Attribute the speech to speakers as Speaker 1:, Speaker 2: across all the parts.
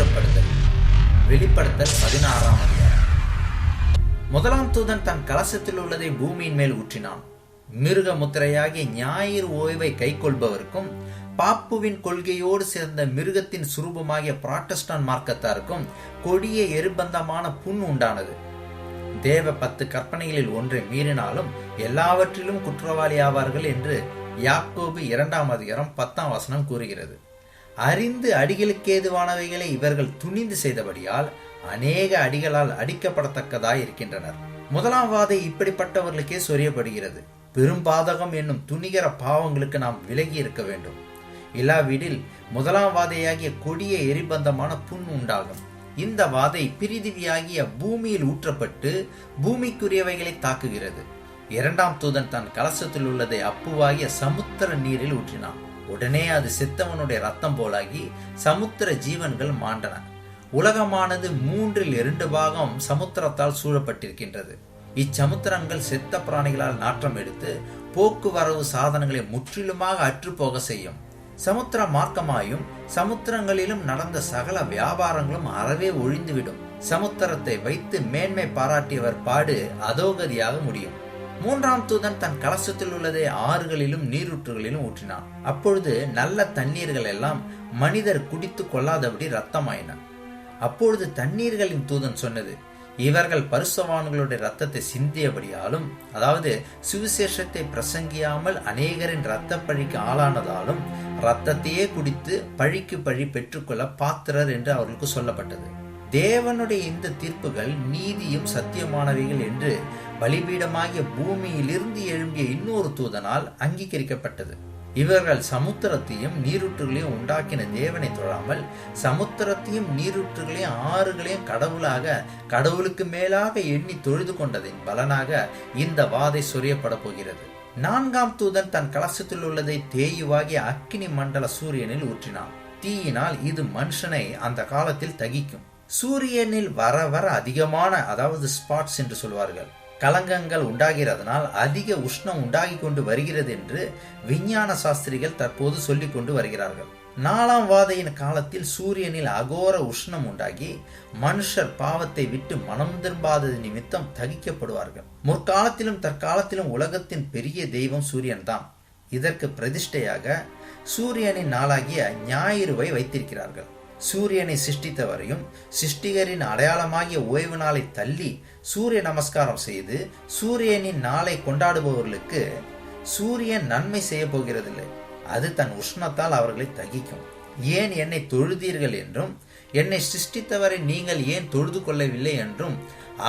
Speaker 1: குற்றப்படுத்தல் வெளிப்படுத்தல் பதினாறாம் அதிகாரம். முதலாம் தூதன் தன் கலசத்தில் உள்ளதை பூமியின் மேல் ஊற்றினான். மிருக முத்திரையாகிய ஞாயிறு ஓய்வை கைக்கொள்பவருக்கும் பாப்புவின் கொள்கையோடு சேர்ந்த மிருகத்தின் சுரூபமாகிய புராட்டஸ்டான் மார்க்கத்தாருக்கும் கொடிய எரிபந்தமான புண் உண்டானது. தேவ பத்து கற்பனைகளில் ஒன்றை மீறினாலும் எல்லாவற்றிலும் குற்றவாளி ஆவார்கள் என்று யாக்கோபு இரண்டாம் அதிகாரம் பத்தாம் வசனம் கூறுகிறது. அறிந்து அடிகளுக்கேதுவானவைகளை இவர்கள் துணிந்து செய்தபடியால் அநேக அடிகளால் அடிக்கப்படத்தக்கதாய் இருக்கின்றனர். முதலாம் வாதை இப்படிப்பட்டவர்களுக்கே சொரியப்படுகிறது. பெரும் பாதகம் என்னும் துணிகர பாவங்களுக்கு நாம் விலகி இருக்க வேண்டும். இல்லாவிடில் முதலாம் வாதையாகிய கொடிய எரிபந்தமான புண் உண்டாகும். இந்த வாதை பிரிதிவியாகிய பூமியில் ஊற்றப்பட்டு பூமிக்குரியவைகளை தாக்குகிறது. இரண்டாம் தூதன் தன் கலசத்தில் உள்ளதை அப்புவாகிய சமுத்திர நீரில் ஊற்றினான். உடனே அது செத்தவனுடைய ரத்தம் போலாகி சமுத்திர ஜீவன்கள் மாண்டன. உலகமானது மூன்றில் இரண்டு பாகம் சமுத்திரத்தால் சூழப்பட்டிருக்கின்றது. இச்சமுத்திரங்கள் செத்த பிராணிகளால் நாற்றம் எடுத்து போக்குவரவு சாதனங்களை முற்றிலுமாக அற்றுப்போக செய்யும். சமுத்திர மார்க்கமாயும் சமுத்திரங்களிலும் நடந்த சகல வியாபாரங்களும் அறவே ஒழிந்துவிடும். சமுத்திரத்தை வைத்து மேன்மை பாராட்டியவர் பாடு அதோகதியாக முடியும். மூன்றாம் தூதன் தன் கலசத்தில் உள்ளதை ஆறுகளிலும் நீரூற்றுகளிலும் ஊற்றினான். அப்பொழுது நல்ல தண்ணீர்கள் எல்லாம் மனிதர் குடித்து கொள்ளாதபடி ரத்தமாயின அப்பொழுது தண்ணீர்களின் தூதன் சொன்னது இவர்கள் பருசவான்களுடைய ரத்தத்தை சிந்தியபடியாலும் அதாவது சுவிசேஷத்தை பிரசங்கியாமல் அநேகரின் இரத்த பழிக்கு ஆளானதாலும் ரத்தத்தையே குடித்து பழிக்கு பழி பெற்றுக்கொள்ள பாத்திரர் என்று அவர்களுக்கு சொல்லப்பட்டது. தேவனுடைய இந்த தீர்ப்புகள் நீதியும் சத்தியமானவைகள் என்று பலிபீடமாகிய பூமியிலிருந்து எழும்பிய இன்னொரு தூதனால் அங்கீகரிக்கப்பட்டது. இவர்கள் சமுத்திரத்தையும் நீரூற்றுகளையும் உண்டாக்கின தேவனை தொழாமல் சமுத்திரத்தையும் நீரூற்றுகளையும் ஆறுகளையும் கடவுளாக கடவுளுக்கு மேலாக எண்ணி தொழுது கொண்டதின் பலனாக இந்த வாதை சொரியப்பட போகிறது. நான்காம் தூதன் தன் கலசத்தில் உள்ளதை தேயுவாகிய அக்கினி மண்டல சூரியனில் ஊற்றினான். தீயினால் இது மனுஷனை அந்த காலத்தில் தகிக்கும். சூரியனில் வர வர அதிகமான அதாவது ஸ்பாட்ஸ் என்று சொல்வார்கள் கலங்கங்கள் உண்டாகிறதுனால் அதிக உஷ்ணம் உண்டாகி கொண்டு வருகிறது என்று விஞ்ஞான சாஸ்திரிகள் தற்போது சொல்லிக் கொண்டு வருகிறார்கள். நாலாம் வாதையின் காலத்தில் சூரியனில் அகோர உஷ்ணம் உண்டாகி மனுஷர் பாவத்தை விட்டு மனம் திரும்பாதது நிமித்தம் தகிக்கப்படுவார்கள். முற்காலத்திலும் தற்காலத்திலும் உலகத்தின் பெரிய தெய்வம் சூரியன் தான். இதற்கு பிரதிஷ்டையாக சூரியனின் நாளாகிய ஞாயிறுவை வைத்திருக்கிறார்கள். சூரியனை சிருஷ்டித்தவரையும் சிருஷ்டிகரின் அடையாளமாகிய ஓய்வு நாளை தள்ளி சூரிய நமஸ்காரம் செய்து சூரியனின் நாளை கொண்டாடுபவர்களுக்கு சூரியன் நன்மை செய்ய போகிறதில்லை. அது தன் உஷ்ணத்தால் அவர்களை தகிக்கும். ஏன் என்னை தொழுதீர்கள் என்றும் என்னை சிருஷ்டித்தவரை நீங்கள் ஏன் தொழுது கொள்ளவில்லை என்றும்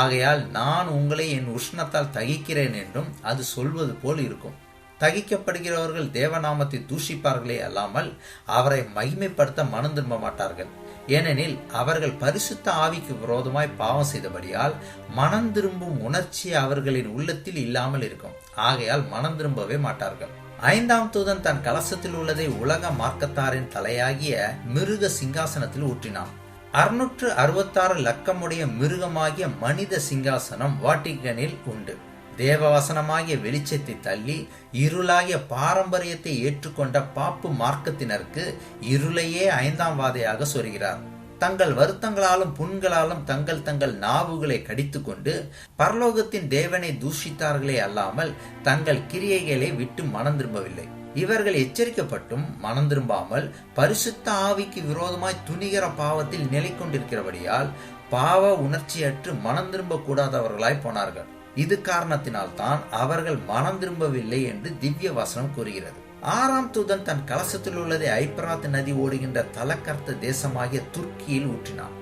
Speaker 1: ஆகையால் நான் உங்களை என் உஷ்ணத்தால் தகிக்கிறேன் என்றும் அது சொல்வது போல் இருக்கும். தகிக்கப்படுகிறவர்கள் தேவநாமத்தை தூஷிப்பார்களே அல்லாமல் அவரை மகிமைப்படுத்த மனம் திரும்ப மாட்டார்கள். ஏனெனில் அவர்கள் பரிசுத்த ஆவிக்கு விரோதமாய் பாவம் செய்தபடியால் மனம் திரும்பும் உணர்ச்சி அவர்களின் உள்ளத்தில் இல்லாமல் இருக்கும். ஆகையால் மனம் திரும்பவே மாட்டார்கள். ஐந்தாம் தூதன் தன் கலசத்தில் உள்ளதை உலக மார்க்கத்தாரின் தலையாகிய மிருக சிங்காசனத்தில் ஊற்றினான். அறுநூற்று அறுபத்தாறு லக்கமுடைய மிருகமாகிய மனித சிங்காசனம் வாட்டிகனில் உண்டு. தேவவசனமாகிய வெளிச்சத்தை தள்ளி இருளாகிய பாரம்பரியத்தை ஏற்றுக்கொண்ட பாப்பு மார்க்கத்தினருக்கு இருளையே ஐந்தாம் வாதையாக சொல்கிறார் தங்கள் வருத்தங்களாலும் புண்களாலும் தங்கள் தங்கள் நாவுகளை கடித்துக்கொண்டு பரலோகத்தின் தேவனை தூஷித்தார்களே அல்லாமல் தங்கள் கிரியைகளை விட்டு மனம் திரும்பவில்லை. இவர்கள் எச்சரிக்கப்பட்டும் மனம் திரும்பாமல் பரிசுத்த ஆவிக்கு விரோதமாய் துணிகர பாவத்தில் நிலை கொண்டிருக்கிறபடியால் பாவ உணர்ச்சியற்று மனம் திரும்ப கூடாதவர்களாய் போனார்கள். இது காரணத்தினால் தான் அவர்கள் மனம் திரும்பவில்லை என்று திவ்ய வசனம் கூறுகிறது. ஆறாம் தூதன் தன் கலசத்தில் உள்ளதை ஐப்பராத் நதி ஓடுகின்ற தலக்கர்த்த தேசமாகிய துர்க்கியில் ஊற்றினான்.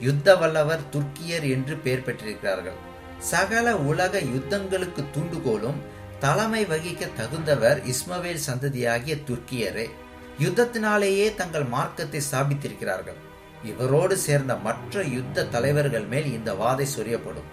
Speaker 1: யுத்த வல்லவர் துர்க்கியர் என்று பெயர் பெற்றிருக்கிறார்கள். சகல உலக யுத்தங்களுக்கு தூண்டுகோலும் தலைமை வகிக்க தகுந்தவர் இஸ்மவேல் சந்ததியாகிய துர்க்கியரே. யுத்தத்தினாலேயே தங்கள் மார்க்கத்தை ஸ்தாபித்திருக்கிறார்கள். இவரோடு சேர்ந்த மற்ற யுத்த தலைவர்கள் மேல் இந்த வாதை சொரியப்படும்.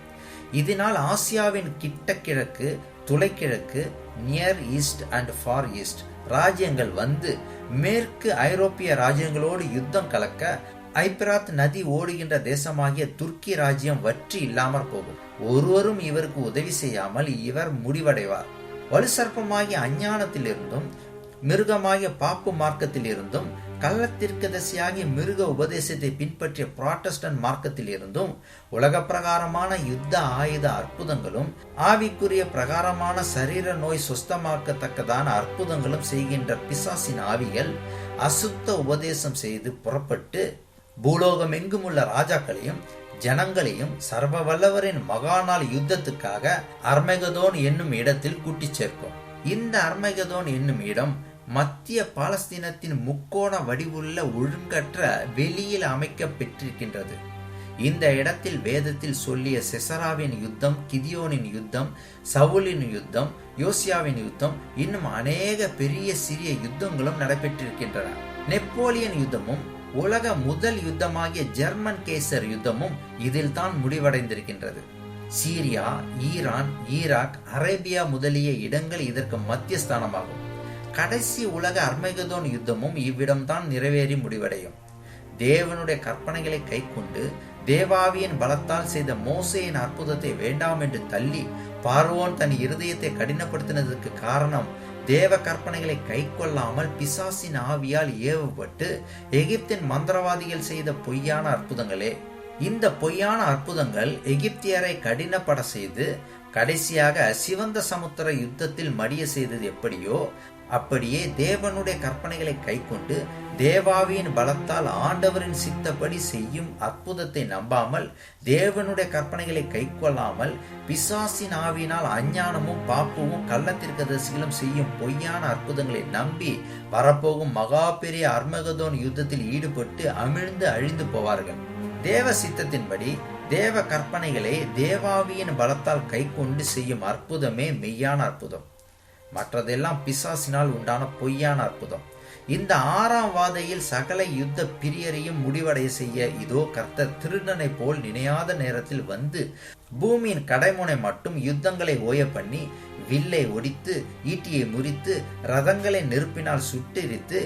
Speaker 1: இதனால் ஆசியாவின் கிட்ட கிழக்கு துளைக்கிழக்கு near east and far east ராஜ்யங்கள் வந்து மேற்கு ஐரோப்பிய ராஜ்யங்களோடு யுத்தம் கலக்க ஐப்ராத் நதி ஓடுகின்ற தேசமாகிய துர்க்கி ராஜ்யம் வற்றி இல்லாமற் போகும். ஒருவரும் இவருக்கு உதவி செய்யாமல் இவர் முடிவடைவார். வலுசற்பமாகிய அஞ்ஞானத்திலிருந்தும் மிருகமாகிய பாப்பு மார்க்கத்திலிருந்தும் கள்ளத்திற்கதசியாகிய மிருக உபதேசத்தை பின்பற்றிய புராட்டஸ்டன்ட் மார்க்கத்தில் இருந்தும் உலக பிரகாரமான யுத்த ஆயுத அற்புதங்களும் ஆவிக்குரிய பிரகாரமான சரீர நோய் சுஸ்தமாக்கத்தக்கதான அற்புதங்களும் செய்கின்ற பிசாசின் ஆவிகள் அசுத்த உபதேசம் செய்து புறப்பட்டு பூலோகம் எங்கும் உள்ள ராஜாக்களையும் ஜனங்களையும் சர்வ வல்லவரின் மகாநாள் யுத்தத்துக்காக அர்மகதோன் என்னும் இடத்தில் கூட்டிச் சேர்க்கும். இந்த அர்மகதோன் என்னும் இடம் மத்திய பாலஸ்தீனத்தின் முக்கோண வடிவுள்ள ஒழுங்கற்ற வெளியில் அமைக்கப்பெற்றிருக்கின்றது. இந்த இடத்தில் வேதத்தில் சொல்லிய செசராவின் யுத்தம் கிதியோனின் யுத்தம் சவுலின் யுத்தம் யோசியாவின் யுத்தம் இன்னும் அநேக பெரிய சிறிய யுத்தங்களும் நடைபெற்றிருக்கின்றன. நெப்போலியன் யுத்தமும் உலக முதல் யுத்தமாகிய ஜெர்மன் கேசர் யுத்தமும் இதில் தான் முடிவடைந்திருக்கின்றது. சீரியா ஈரான் ஈராக் அரேபியா முதலிய இடங்கள் இதற்கு மத்தியஸ்தானமாகும். கடைசி உலக அர்மகதோன் யுத்தமும் இவ்விடம்தான் நிறைவேறி முடிவடையும். தேவனுடைய கற்பனைகளை கைக்கொண்டு தேவாவியின் பலத்தால் செய்த மோசையின் அற்புதத்தை வேண்டாம் என்று தள்ளி பார்வோன் தன் இருதயத்தை கடினப்படுத்தினதற்கு காரணம் தேவ கற்பனைகளை கை கொள்ளாமல் பிசாசின் ஆவியால் ஏவப்பட்டு எகிப்தின் மந்திரவாதிகள் செய்த பொய்யான அற்புதங்களே. இந்த பொய்யான அற்புதங்கள் எகிப்தியரை கடினப்பட செய்து கடைசியாக சிவந்த சமுத்திர யுத்தத்தில் மடிய செய்தது எப்படியோ அப்படியே தேவனுடைய கற்பனைகளை கைக்கொண்டு தேவாவியின் பலத்தால் ஆண்டவரின் சித்தப்படி செய்யும் அற்புதத்தை நம்பாமல் தேவனுடைய கற்பனைகளை கைக்கொள்ளாமல் பிசாசின் ஆவியினால் அஞ்ஞானமும் பாப்புவும் கள்ளத்திற்கதசிகளும் செய்யும் பொய்யான அற்புதங்களை நம்பி வரப்போகும் மகா பெரிய அர்மகதோன் யுத்தத்தில் ஈடுபட்டு அமிழ்ந்து அழிந்து போவார்கள். தேவ சித்தத்தின்படி தேவ கற்பனைகளை தேவாவியின் பலத்தால் கைக்கொண்டு செய்யும் அற்புதமே மெய்யான அற்புதம். மற்றதெல்லாம் பிசாசினால் உண்டான பொய்யான அற்புதம். இந்த ஆறாம் வாதையில் சகல யுத்த பிரியரையும் முடிவடைய செய்ய இதோ கர்த்தர் திருடனை போல் நினையாத நேரத்தில் வந்து பூமியின் கடைமுனை மட்டும் யுத்தங்களை ஓய பண்ணி வில்லை ஒடித்து ஈட்டியை முறித்து ரதங்களை நெருப்பினால் சுட்டெரித்து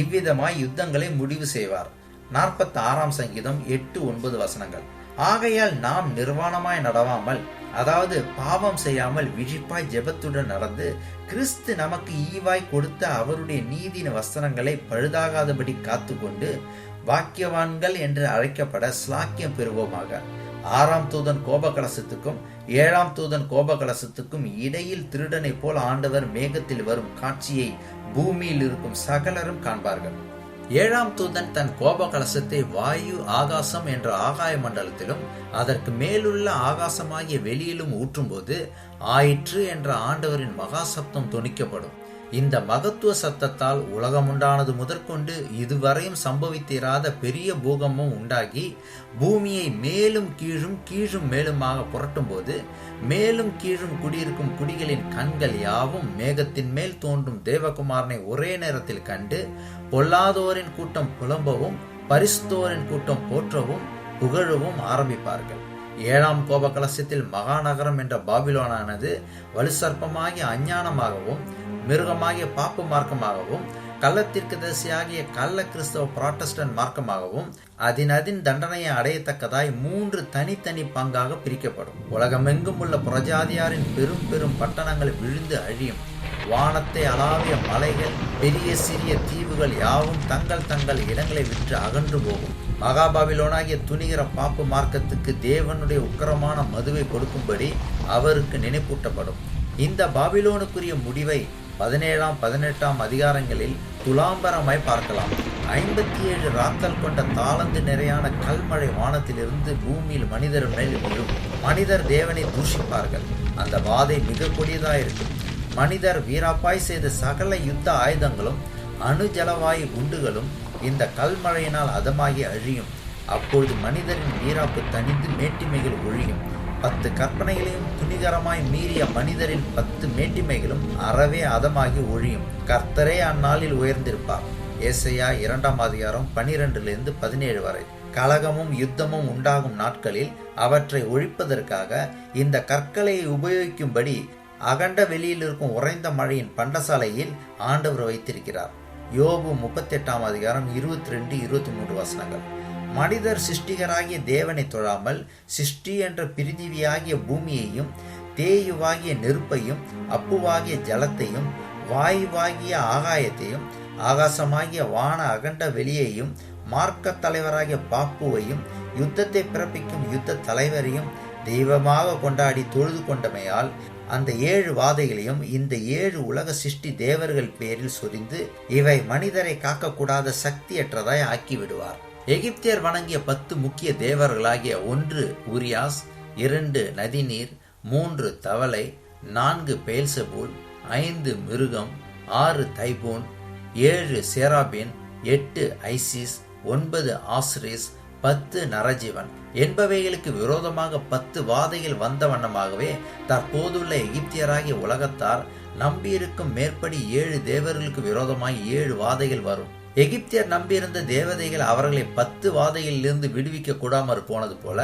Speaker 1: இவ்விதமாய் யுத்தங்களை முடிவு செய்வார். நாற்பத்தி ஆறாம் சங்கீதம் எட்டு ஒன்பது வசனங்கள். ஆகையால் நாம் நிர்வாணமாய் நடவாமல் அதாவது பாவம் செய்யாமல் விழிப்பாய் ஜெபத்துடன் நடந்து கிறிஸ்து நமக்கு ஈவாய் கொடுத்த அவருடைய நீதின வஸ்திரங்களை பழுதாகாதபடி காத்துக்கொண்டு வாக்கியவான்கள் என்று அழைக்கப்பட ஸ்லாக்கியம் பெறுவோமாக. ஆறாம் தூதன் கோபகலசத்துக்கும் ஏழாம் தூதன் கோபகலசத்துக்கும் இடையில் திருடனைப் போல் ஆண்டவர் மேகத்தில் வரும் காட்சியை பூமியில் இருக்கும் சகலரும் காண்பார்கள். ஏழாம் தூதன் தன் கோப கலசத்தை வாயு ஆகாசம் என்ற ஆகாய மண்டலத்திலும் அதற்கு மேலுள்ள ஆகாசமாகிய வெளியிலும் ஊற்றும்போது ஆயிற்று என்ற ஆண்டவரின் மகாசப்தம் துணிக்கப்படும் இந்த மகத்துவ சத்தத்தால் உலகம் உண்டானது முதற்கொண்டு இதுவரையும் சம்பவித்திராத பெரிய பூகம்பம் உண்டாகி பூமியை மேலும் கீழும் கீழும் மேலுமாக புரட்டும் போது மேலும் கீழும் குடியிருக்கும் குடிகளின் கண்கள் யாவும் மேகத்தின் மேல் தோன்றும் தேவகுமாரனை ஒரே நேரத்தில் கண்டு பொல்லாதோரின் கூட்டம் புலம்பவும் பரிசுத்தோரின் கூட்டம் போற்றவும் புகழவும் ஆரம்பிப்பார்கள். ஏழாம் கோப கலசத்தில் மகாநகரம் என்ற பாபிலோனானது வலுசற்பமாகி அஞ்ஞானமாகவும் மிருகமாகிய பாப்பு மார்க்கமாகவும் கள்ளத்திற்கு தரிசியாகிய கள்ள கிறிஸ்தவ புராட்டஸ்டன்ட் மார்க்கமாகவும் அதன் அதின் தண்டனையை அடையத்தக்கதாய் மூன்று தனித்தனி பங்காக பிரிக்கப்படும். உலகமெங்கும் உள்ள புரஜாதியாரின் பெரும் பெரும் பட்டணங்கள் விழுந்து அழியும். வானத்தை அளாவிய மலைகள் பெரிய சிறிய தீவுகள் யாவும் தங்கள் தங்கள் இடங்களை விற்று அகன்று போகும். மகாபாபிலோனாகிய துணிகிற பாப்பு மார்க்கத்துக்கு தேவனுடைய உக்கரமான மதுவை கொடுக்கும்படி அவருக்கு நினைப்பூட்டப்படும். இந்த பாபிலோனுக்குரிய முடிவை பதினேழாம் பதினெட்டாம் அதிகாரங்களில் துலாம்பரமாய் பார்க்கலாம். ஐம்பத்தி ஏழு ராத்தல் கொண்ட தாளந்து நிறையான கல்மழை வானத்திலிருந்து பூமியில் மனிதர் மேல் விழும். மனிதர் தேவனை தூஷிப்பார்கள். அந்த வாதை மிக கொடியதாயிருக்கும். மனிதர் வீராப்பாய் செய்த சகல யுத்த ஆயுதங்களும் அணுஜலவாயு குண்டுகளும் இந்த கல்மழையினால் அதமாகி அழியும். அப்பொழுது மனிதரின் வீராப்பு தனிந்து மேட்டிமைகள் ஒழியும். பத்து கற்பனைகளையும் துணிகரமாய் மீறிய மனிதரின் பத்து மேட்டிமைகளும் அறவே அதமாகி ஒழியும். கர்த்தரே அந்நாளில் உயர்ந்திருப்பார். ஏசையா இரண்டாம் அதிகாரம் பனிரெண்டிலிருந்து பதினேழு வரை. கலகமும் யுத்தமும் உண்டாகும் நாட்களில் அவற்றை ஒழிப்பதற்காக இந்த கற்களை உபயோகிக்கும்படி அகண்ட வெளியில் இருக்கும் உறைந்த மழையின் பண்டசாலையில் ஆண்டவர் வைத்திருக்கிறார். யோபு முப்பத்தி எட்டாம் அதிகாரம் இருபத்தி ரெண்டு இருபத்தி மூன்று வசனங்கள். மனிதர் சிருஷ்டிகராகிய தேவனை தொழாமல் சிருஷ்டி என்ற பிரிதிவியாகிய பூமியையும் தேயுவாகிய நெருப்பையும் அப்புவாகிய ஜலத்தையும் வாயுவாகிய ஆகாயத்தையும் ஆகாசமாகிய வான அகண்ட வெளியையும் மார்க்க தலைவராகிய பாப்புவையும் யுத்தத்தை பிறப்பிக்கும் யுத்த தலைவரையும் தெய்வமாக கொண்டாடி தொழுது கொண்டமையால் அந்த ஏழு வாதைகளையும் இந்த ஏழு உலக சிருஷ்டி தேவர்கள் பேரில் சொரிந்து இவை மனிதரை காக்கக்கூடாத சக்தியற்றதாய் ஆக்கிவிடுவார். எகிப்தியர் வணங்கிய பத்து முக்கிய தேவர்களாகிய ஒன்று உரியாஸ் இரண்டு நதிநீர் மூன்று தவளை நான்கு பேல்சபூல் ஐந்து மிருகம் ஆறு தைபூன் ஏழு சேராபின் எட்டு ஐசிஸ் ஒன்பது ஆஸ்ரிஸ் பத்து நரஜீவன். என்பவைகளுக்கு விரோதமாக பத்து வாதைகள் வந்த வண்ணமாகவே தற்போதுள்ள எகிப்தியராகிய உலகத்தார் நம்பியிருக்கும் மேற்படி ஏழு தேவர்களுக்கு விரோதமாய் ஏழு வாதைகள் வரும். எகிப்தியர் நம்பியிருந்த தேவதைகள் அவர்களை பத்து வாதைகளிலிருந்து விடுவிக்க கூடாமற் போனது போல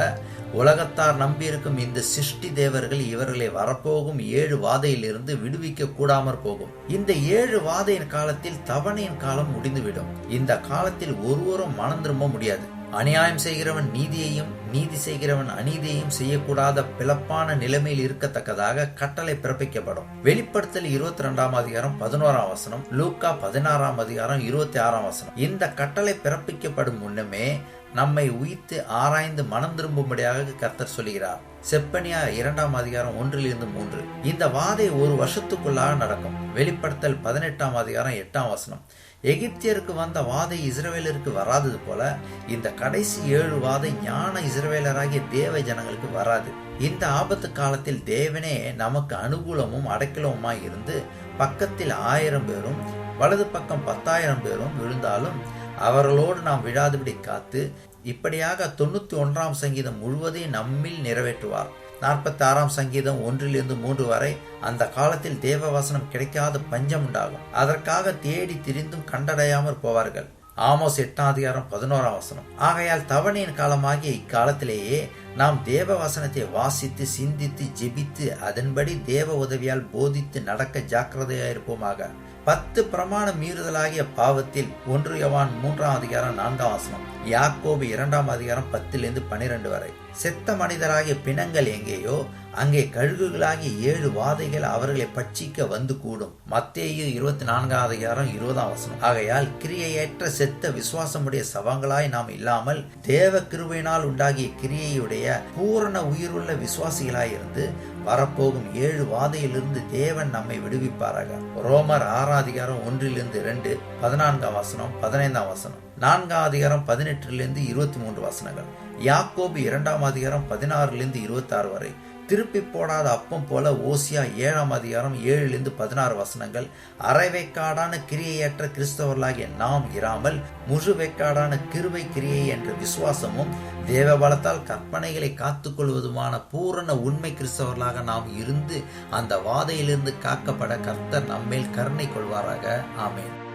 Speaker 1: உலகத்தார் நம்பியிருக்கும் இந்த சிருஷ்டி தேவர்கள் இவர்களை வரப்போகும் ஏழு வாதையிலிருந்து விடுவிக்க கூடாமற் போகும். இந்த ஏழு வாதையின் காலத்தில் தவணையின் காலம் முடிந்துவிடும். இந்த காலத்தில் ஒருவரும் மனம் திரும்ப முடியாது. அநியாயம் செய்கிறவன் நீதியையும் நீதி செய்கிறவன் அநீதியையும் செய்யக்கூடாத பிளப்பான நிலைமையில் இருக்கத்தக்கதாக கட்டளை பிறப்பிக்கப்படும். வெளிப்படுத்தல் இருபத்தி ரெண்டாம் அதிகாரம் பதினோராம் வசனம் லூக்கா பதினாறாம் அதிகாரம் இருபத்தி ஆறாம் வசனம். இந்த கட்டளை பிறப்பிக்கப்படும் முன்னமே நம்மை உயித்து ஆராய்ந்து மனம் திரும்பும்படியாக கர்த்தர் சொல்கிறார் செப்பனியா இரண்டாம் அதிகாரம் ஒன்றிலிருந்து மூன்று. இந்த வாதை ஒரு வருஷத்துக்குள்ளாக நடக்கும். வெளிப்படுத்தல் பதினெட்டாம் அதிகாரம் எட்டாம் வசனம். எகிப்தியருக்கு வந்த வாதை இஸ்ரவேலருக்கு வராதது போல இந்த கடைசி ஏழு வாதை ஞான இஸ்ரவேலராகிய தேவ ஜனங்களுக்கு வராது. இந்த ஆபத்து காலத்தில் தேவனே நமக்கு அனுகூலமும் அடைக்கலவுமாய் இருந்து பக்கத்தில் ஆயிரம் பேரும் வலது பக்கம் பத்தாயிரம் பேரும் விழுந்தாலும் அவர்களோடு நாம் விழாதபடி காத்து இப்படியாக தொண்ணூத்தி ஒன்றாம் சங்கீதம் முழுவதையும் நம்மில் நிறைவேற்றுவார். நாற்பத்தி ஆறாம் சங்கீதம் ஒன்றிலிருந்து மூன்று வரை அந்த காலத்தில் தேவ வசனம் கிடைக்காத பஞ்சம் உண்டாகும். அதற்காக தேடி திரிந்தும் கண்டடையாமல் போவார்கள். ஆமோஸ் எட்டாம் அதிகாரம் பதினோராம் வசனம். ஆகையால் தவணையின் காலமாகிய இக்காலத்திலேயே நாம் தேவ வசனத்தை வாசித்து சிந்தித்து ஜெபித்து அதன்படி தேவ உதவியால் போதித்து நடக்க ஜாக்கிரதையாயிருப்போமாக. பத்து பிரமாண மீறுதலாகிய பாவத்தில் ஒன்று யவான் மூன்றாம் அதிகாரம் நான்காம் வசனம் யாக்கோபு இரண்டாம் அதிகாரம் பத்திலிருந்து பனிரெண்டு வரை. செத்த மனிதராகிய பிணங்கள் எங்கேயோ? அங்கே கழுகுகளாகிய ஏழு வாதைகள் அவர்களை பட்சிக்க வந்து கூடும். மத்தேயு இருபத்தி நான்காம் அதிகாரம் இருபதாம் வசனம். ஆகையால் கிரியையற்ற செத்த விசுவாசமுடைய சவங்களாய் நாம் இல்லாமல் தேவ கிருபையினால் உண்டாகிய கிரியையுடைய பூரண உயிருள்ள விசுவாசிகளாயிருந்து வரப்போகும் ஏழு வாதையிலிருந்து தேவன் நம்மை விடுவிப்பாராக. ரோமர் ஆறாதிகாரம் ஒன்றிலிருந்து இரண்டு பதினான்காம் வசனம் பதினைந்தாம் வசனம். நான்காம் அதிகாரம் பதினெட்டுலேருந்து இருபத்தி மூன்று வசனங்கள். யாக்கோபு இரண்டாம் அதிகாரம் பதினாறுலேருந்து இருபத்தாறு வரை. திருப்பி போடாத அப்பம் போல ஓசியா ஏழாம் அதிகாரம் ஏழிலிருந்து பதினாறு வசனங்கள். அரைவைக்காடான கிரியையற்ற கிறிஸ்தவர்களாகிய நாம் இராமல் முழு வெக்காடான கிருவை கிரியை என்ற விசுவாசமும் தேவ பலத்தால் கற்பனைகளை காத்துக்கொள்வதுமான பூரண உண்மை கிறிஸ்தவர்களாக நாம் இருந்து அந்த வாதையிலிருந்து காக்கப்பட கர்த்தர் நம்மேல் கருணை கொள்வாராக. ஆமேன்.